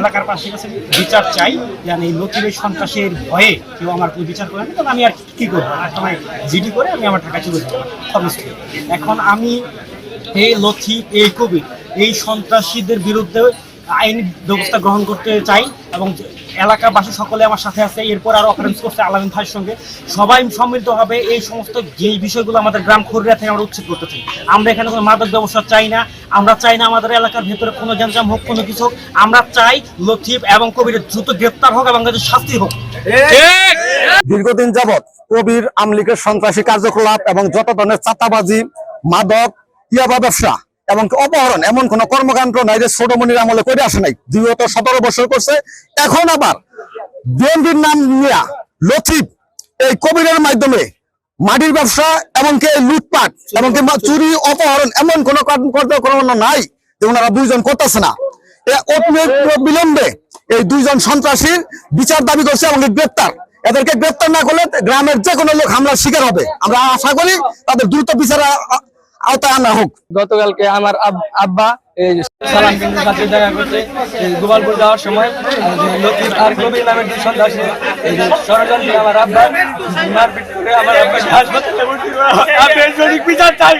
এলাকার পাশে কাছে বিচার চাই, যেন এই নতুন সন্ত্রাসের ভয়ে কেউ আমার কোনো বিচার করে না তখন আমি আর কি করব? আর সময় জিডি করে আমি আমার টাকা চলে যাব। এখন আমি এই লথি, এই কবি এই সন্ত্রাসীদের বিরুদ্ধে আইন ব্যবস্থা গ্রহণ করতে চাই এবং এলাকাবাসী সকলে আমার সাথে আছে। এরপর আরও অফারেন্স করছে আলামিন ভাইয়ের সঙ্গে। সবাই সম্মিলিতভাবে এই সমস্ত যে বিষয়গুলো আমাদের গ্রাম খরিয়া থেকে আমরা উচ্ছেদ করতে চাই। আমরা এখানে কোনো মাদক ব্যবসা চাই না। আমরা চাই না আমাদের এলাকার ভেতরে কোনো গ্যাঞ্জাম হোক কোনো কিছু হোক। আমরা চাই লথিফ এবং কবিরের দ্রুত গ্রেপ্তার হোক এবং তাদের শাস্তি হোক। দীর্ঘদিন যাবৎ কবির আমলিগের সন্ত্রাসী কার্যকলাপ এবং যত ধরনের চাতাবাজি মাদক ইয়াবা ব্যবসা এবং অপহরণ, এমন কোন কর্মকাণ্ড নাই যে ছোটমণির আমলে করে আসে নাই। দুইগত সতেরো বছর করছে। এখন আবার বিএনপির নাম নিয়া লথিফ এই কবিরের মাধ্যমে মাটির ব্যবসা এমনকি লুটপাট এমনকি চুরি, অপহরণ, এমন কোন কার্যক্রম নাই যে ওনারা দুইজন করতেছে না। বিলম্বে এই দুইজন সন্ত্রাসীর বিচার দাবি করছে এবং গ্রেপ্তার। এদেরকে গ্রেপ্তার না করলে গ্রামের যে কোনো লোক হামলার শিকার হবে। আমরা আশা করি তাদের দ্রুত বিচার আওতায় আনা হোক গতকালকে আমার আব- আব্বা এই সালাম কেন্দ্রের সাথে দেখা করতে গোপালপুর যাওয়ার সময় আর লতিফ আর কবির নামের দুই সন্ত্রাসী এই ষড়যন্ত্রে আমার আব্বা মারপিট করে আমার আব্বাকে হাসপাতালে ভর্তি করা। আমি এর সঠিক বিচার চাই